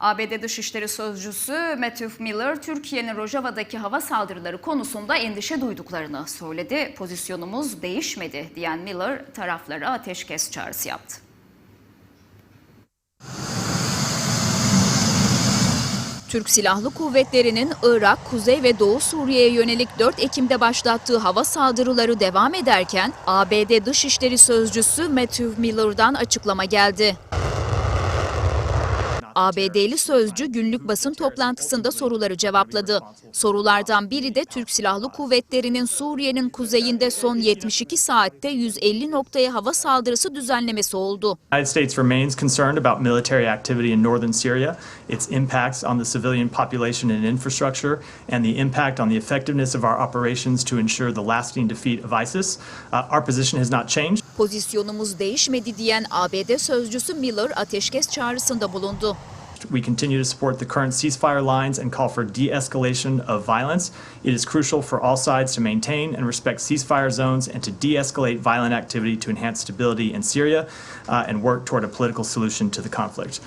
ABD Dışişleri Sözcüsü Matthew Miller, Türkiye'nin Rojava'daki hava saldırıları konusunda endişe duyduklarını söyledi. Pozisyonumuz değişmedi diyen Miller taraflara ateşkes çağrısı yaptı. Türk Silahlı Kuvvetleri'nin Irak, Kuzey ve Doğu Suriye'ye yönelik 4 Ekim'de başlattığı hava saldırıları devam ederken ABD Dışişleri Sözcüsü Matthew Miller'dan açıklama geldi. ABD'li sözcü günlük basın toplantısında soruları cevapladı. Sorulardan biri de Türk Silahlı Kuvvetleri'nin Suriye'nin kuzeyinde son 72 saatte 150 noktaya hava saldırısı düzenlemesi oldu. United States remains concerned about military activity in northern Syria, its impacts on the civilian population and infrastructure, and the impact on the effectiveness of our operations to ensure the lasting defeat of ISIS. Uh, our position has not changed. Pozisyonumuz değişmedi diyen ABD sözcüsü Miller ateşkes çağrısında bulundu. We continue to support the current ceasefire lines and call for de-escalation of violence. It is crucial for all sides to maintain and respect ceasefire zones and to de-escalate violent activity to enhance stability in Syria uh, and work toward a political solution to the conflict.